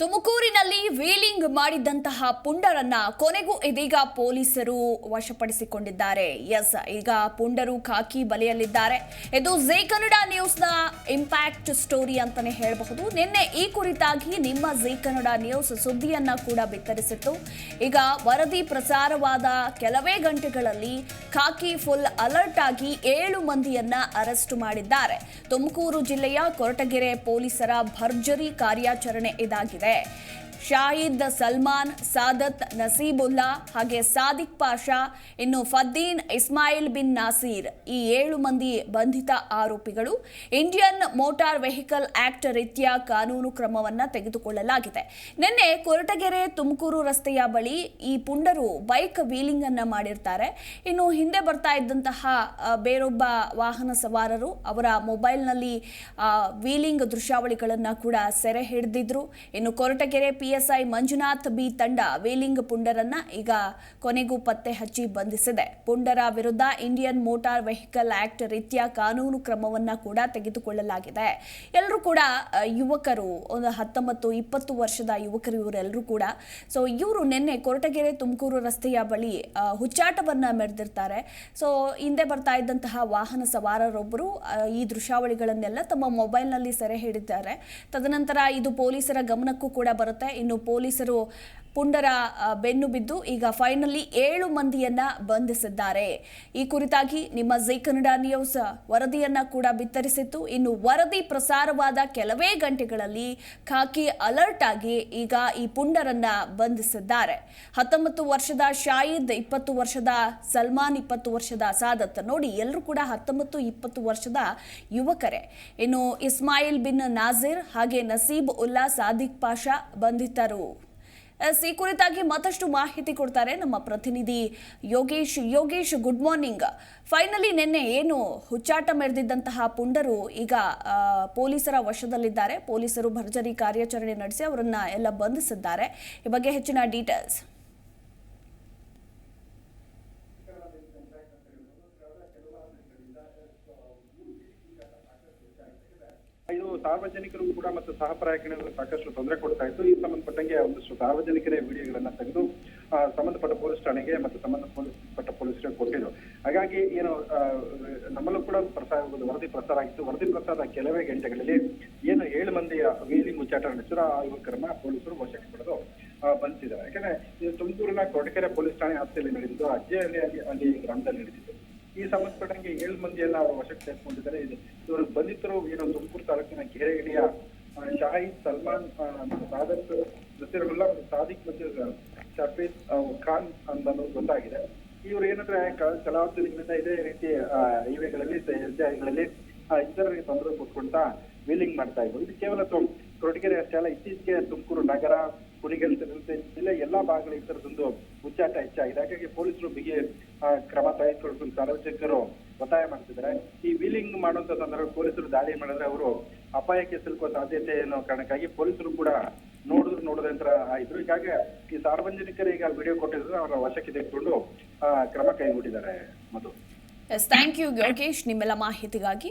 トモ公 ತುಮಕೂರಿನಲ್ಲಿ ವೀಲಿಂಗ್ ಮಾಡಿದ್ದಂತಹ ಪುಂಡರನ್ನ ಕೊನೆಗೂ ಇದೀಗ ಪೊಲೀಸರು ವಶಪಡಿಸಿಕೊಂಡಿದ್ದಾರೆ. ಎಸ್, ಈಗ ಪುಂಡರು ಖಾಕಿ ಬಲೆಯಲ್ಲಿದ್ದಾರೆ. ಇದು ಜೇ ಕನ್ನಡ ನ್ಯೂಸ್ನ ಇಂಪ್ಯಾಕ್ಟ್ ಸ್ಟೋರಿ ಅಂತಾನೆ ಹೇಳಬಹುದು. ನಿನ್ನೆ ಈ ಕುರಿತಾಗಿ ನಿಮ್ಮ ಜೇ ಕನ್ನಡ ನ್ಯೂಸ್ ಸುದ್ದಿಯನ್ನ ಕೂಡ ಬಿತ್ತರಿಸಿತ್ತು. ಈಗ ವರದಿ ಪ್ರಸಾರವಾದ ಕೆಲವೇ ಗಂಟೆಗಳಲ್ಲಿ ಖಾಕಿ ಫುಲ್ ಅಲರ್ಟ್ ಆಗಿ ಏಳು ಮಂದಿಯನ್ನ ಅರೆಸ್ಟ್ ಮಾಡಿದ್ದಾರೆ. ತುಮಕೂರು ಜಿಲ್ಲೆಯ ಕೊರಟಗೆರೆ ಪೊಲೀಸರ ಭರ್ಜರಿ ಕಾರ್ಯಾಚರಣೆ ಇದಾಗಿದೆ. ಶಾಹಿದ್ ಸಲ್ಮಾನ್, ಸಾದತ್ ನಸೀಬುಲ್ಲಾ ಹಾಗೆ ಸಾದಿಕ್ ಪಾಷಾ, ಇನ್ನು ಫದ್ದೀನ್ ಇಸ್ಮಾಯಿಲ್ ಬಿನ್ ನಾಸೀರ್ ಈ ಏಳು ಮಂದಿ ಬಂಧಿತ ಆರೋಪಿಗಳು ಇಂಡಿಯನ್ ಮೋಟಾರ್ ವೆಹಿಕಲ್ ಆಕ್ಟ್ ರೀತಿಯ ಕಾನೂನು ಕ್ರಮವನ್ನು ತೆಗೆದುಕೊಳ್ಳಲಾಗಿದೆ. ನಿನ್ನೆ ಕೊರಟಗೆರೆ ತುಮಕೂರು ರಸ್ತೆಯ ಬಳಿ ಈ ಪುಂಡರು ಬೈಕ್ ವೀಲಿಂಗ್ ಅನ್ನ ಮಾಡಿರ್ತಾರೆ. ಇನ್ನು ಹಿಂದೆ ಬರ್ತಾ ಇದ್ದಂತಹ ಬೇರೊಬ್ಬ ವಾಹನ ಸವಾರರು ಅವರ ಮೊಬೈಲ್ನಲ್ಲಿ ವೀಲಿಂಗ್ ದೃಶ್ಯಾವಳಿಗಳನ್ನು ಕೂಡ ಸೆರೆ ಹಿಡಿದಿದ್ರು. ಇನ್ನು ಕೊರಟಗೆರೆ ಪಿಎಸ್ಐ ಮಂಜುನಾಥ್ ಬಿ ತಂಡ ವೇಲಿಂಗ್ ಪುಂಡರನ್ನ ಈಗ ಕೊನೆಗೂ ಪತ್ತೆ ಹಚ್ಚಿ ಬಂಧಿಸಿದೆ. ಪುಂಡರ ವಿರುದ್ಧ ಇಂಡಿಯನ್ ಮೋಟಾರ್ ವೆಹಿಕಲ್ ಆಕ್ಟ್ ರೀತಿಯ ಕಾನೂನು ಕ್ರಮವನ್ನ ಕೂಡ ತೆಗೆದುಕೊಳ್ಳಲಾಗಿದೆ. ಎಲ್ಲರೂ ಕೂಡ ಯುವಕರು, ಒಂದು ಹತ್ತೊಂಬತ್ತು ಇಪ್ಪತ್ತು ವರ್ಷದ ಯುವಕರು ಇವರೆಲ್ಲರೂ ಕೂಡ, ಸೊ ಇವರು ನಿನ್ನೆ ಕೊರಟಗೆರೆ ತುಮಕೂರು ರಸ್ತೆಯ ಬಳಿ ಹುಚ್ಚಾಟವನ್ನ ಮೆರೆದಿರ್ತಾರೆ. ಸೊ ಹಿಂದೆ ಬರ್ತಾ ಇದ್ದಂತಹ ವಾಹನ ಸವಾರರೊಬ್ಬರು ಈ ದೃಶ್ಯಾವಳಿಗಳನ್ನೆಲ್ಲ ತಮ್ಮ ಮೊಬೈಲ್ನಲ್ಲಿ ಸೆರೆ ಹಿಡಿದ್ದಾರೆ. ತದನಂತರ ಇದು ಪೊಲೀಸರ ಗಮನಕ್ಕೂ ಕೂಡ ಬರುತ್ತೆ. ಇನ್ನು ಪೊಲೀಸರು ಪುಂಡರ ಬೆನ್ನು ಬಿದ್ದು ಈಗ ಫೈನಲಿ ಏಳು ಮಂದಿಯನ್ನ ಬಂಧಿಸಿದ್ದಾರೆ. ಈ ಕುರಿತಾಗಿ ನಿಮ್ಮ ಜೈ ಕನ್ನಡ ನ್ಯೂಸ್ ವರದಿಯನ್ನ ಕೂಡ ಬಿತ್ತರಿಸಿತ್ತು. ಇನ್ನು ವರದಿ ಪ್ರಸಾರವಾದ ಕೆಲವೇ ಗಂಟೆಗಳಲ್ಲಿ ಖಾಕಿ ಅಲರ್ಟ್ ಆಗಿ ಈಗ ಈ ಪುಂಡರನ್ನ ಬಂಧಿಸಿದ್ದಾರೆ. ಹತ್ತೊಂಬತ್ತು ವರ್ಷದ ಶಾಹಿದ್, ಇಪ್ಪತ್ತು ವರ್ಷದ ಸಲ್ಮಾನ್, ಇಪ್ಪತ್ತು ವರ್ಷದ ಸಾದತ್, ನೋಡಿ ಎಲ್ಲರೂ ಕೂಡ ಹತ್ತೊಂಬತ್ತು, ಇಪ್ಪತ್ತು ವರ್ಷದ ಯುವಕರೇ. ಇನ್ನು ಇಸ್ಮಾಯಿಲ್ ಬಿನ್ ನಾಜಿರ್ ಹಾಗೆ ನಸೀಬ್ ಉಲ್ಲಾ, ಸಾದಿಕ್ ಪಾಷಾ ಬಂಧಿತರು. ಎಸ್ ಈ ಕುರಿತಾಗಿ ಮತ್ತಷ್ಟು ಮಾಹಿತಿ ಕೊಡ್ತಾರೆ ನಮ್ಮ ಪ್ರತಿನಿಧಿ Yogesh. Yogesh good morning finally ನಿನ್ನೆ ಏನು ಹುಚ್ಚಾಟ ಮೆರೆದಿದ್ದಂತಹ ಪುಂಡರು ಈಗ ಪೊಲೀಸರ ವಶದಲ್ಲಿದ್ದಾರೆ. ಪೊಲೀಸರು ಭರ್ಜರಿ ಕಾರ್ಯಾಚರಣೆ ನಡೆಸಿ ಅವರನ್ನ ಎಲ್ಲ ಬಂಧಿಸಿದ್ದಾರೆ. ಈ ಬಗ್ಗೆ ಹೆಚ್ಚಿನ ಡೀಟೇಲ್ಸ್ ಸಾರ್ವಜನಿಕರು ಕೂಡ ಮತ್ತು ಸಹ ಪ್ರಯಾಣಿಕರಿಗೆ ಸಾಕಷ್ಟು ತೊಂದರೆ ಕೊಡ್ತಾ ಇತ್ತು. ಈ ಸಂಬಂಧಪಟ್ಟಂಗೆ ಒಂದಷ್ಟು ಸಾರ್ವಜನಿಕರೇ ವಿಡಿಯೋಗಳನ್ನ ತೆಗೆದು ಸಂಬಂಧಪಟ್ಟ ಪೊಲೀಸ್ ಠಾಣೆಗೆ ಮತ್ತು ಸಂಬಂಧಪಟ್ಟ ಪೊಲೀಸರಿಗೆ ಕೊಟ್ಟಿದ್ರು. ಹಾಗಾಗಿ ಏನು ನಮ್ಮಲ್ಲೂ ಕೂಡ ಪ್ರಸಾರ ವರದಿ ಪ್ರಸಾರ ಆಗಿತ್ತು. ವರದಿ ಪ್ರಸಾರ ಕೆಲವೇ ಗಂಟೆಗಳಲ್ಲಿ ಏನು ಏಳು ಮಂದಿಯ ವೀಲಿಂಗ್ ಮುಚ್ಚಾಟ ನಡೆಸಿದ್ರು. ಆ ಯುವಕರನ್ನ ಪೊಲೀಸರು ವಶಕ್ಕೆ ಪಡೆದು ಬಂಧಿಸಿದ್ದಾರೆ. ಯಾಕಂದ್ರೆ ತುಮಕೂರಿನ ಕೊರಟಕೆರೆ ಪೊಲೀಸ್ ಠಾಣೆ ವ್ಯಾಪ್ತಿಯಲ್ಲಿ ನಡೆದಿದ್ದು ಅಜ್ಜೆಯಲ್ಲಿ ಅಲ್ಲಿ ಅಲ್ಲಿ ಗ್ರಾಮದಲ್ಲಿ ನಡೆದಿತ್ತು ಈ ಸಂಬಂಧಪಟ್ಟಂಗೆ ಏಳು ಮಂದಿಯನ್ನ ಅವರು ವಶಕ್ಕೆ ತೆಗೆದುಕೊಂಡಿದ್ದಾರೆ. ಇವರು ಬಂಧಿತರು ಏನು ತುಮಕೂರು ತಾಲೂಕಿನ ಗೆರೆಗಿಡಿಯ ಶಾಹಿದ್ ಸಲ್ಮಾನ್ ಸಾದಕ್ ನಸೀರುಲ್ಲಾ ಮತ್ತು ಸಾದಿಕ್ ಮತ್ತು ಶಫೀದ್ ಖಾನ್ ಅಂತ ಗೊತ್ತಾಗಿದೆ. ಇವರು ಏನಂದ್ರೆ ಕೆಲವು ಇದೇ ರೀತಿ ಹೈವೇಗಳಲ್ಲಿ ಹೆದ್ದಾರಿಗಳಲ್ಲಿ ಇತರರಿಗೆ ತೊಂದರೆ ಕೊಟ್ಕೊಂತ ವೀಲಿಂಗ್ ಮಾಡ್ತಾ ಇದ್ರು. ಇದು ಕೇವಲ ಕೊರಟಗೆರೆ ಅಷ್ಟೇ ಅಲ್ಲ, ಇತ್ತೀಚೆಗೆ ತುಮಕೂರು ನಗರ ಕುಣಿಗಲ್ ಜಿಲ್ಲೆ ಎಲ್ಲಾ ಭಾಗಗಳ ಈ ತರದೊಂದು ಹುಚ್ಚಾಟ ಹೆಚ್ಚಾಗಿದೆ. ಹಾಗಾಗಿ ಪೊಲೀಸರು ಬಿಗಿ ಕ್ರಮ ತೆಗೆದುಕೊಳ್ಳಬೇಕು ಸಾರ್ವಜನಿಕರು ಒತ್ತಾಯ ಮಾಡ್ತಿದ್ದಾರೆ. ಈ ವೀಲಿಂಗ್ ಮಾಡುವಂತ ಸಂದರ್ಭ ಪೊಲೀಸರು ದಾಳಿ ಮಾಡಿದ್ರೆ ಅವರು ಅಪಾಯಕ್ಕೆ ಸಿಲುಕುವ ಸಾಧ್ಯತೆ ಅನ್ನೋ ಕಾರಣಕ್ಕಾಗಿ ಪೊಲೀಸರು ಕೂಡ ನೋಡಿದ್ರು ನೋಡದಂತರ ಆಯ್ತು. ಹೀಗಾಗಿ ಈ ಸಾರ್ವಜನಿಕರು ಈಗ ವಿಡಿಯೋ ಕೊಟ್ಟಿದ್ರು ಅವರ ವಶಕ್ಕೆ ತೆಗೆದುಕೊಂಡು ಕ್ರಮ ಕೈಗೊಂಡಿದ್ದಾರೆ. ಮತ್ತು ಎಸ್ ಥ್ಯಾಂಕ್ ಯು ಯೋಗೇಶ್ ನಿಮ್ಮೆಲ್ಲ ಮಾಹಿತಿಗಾಗಿ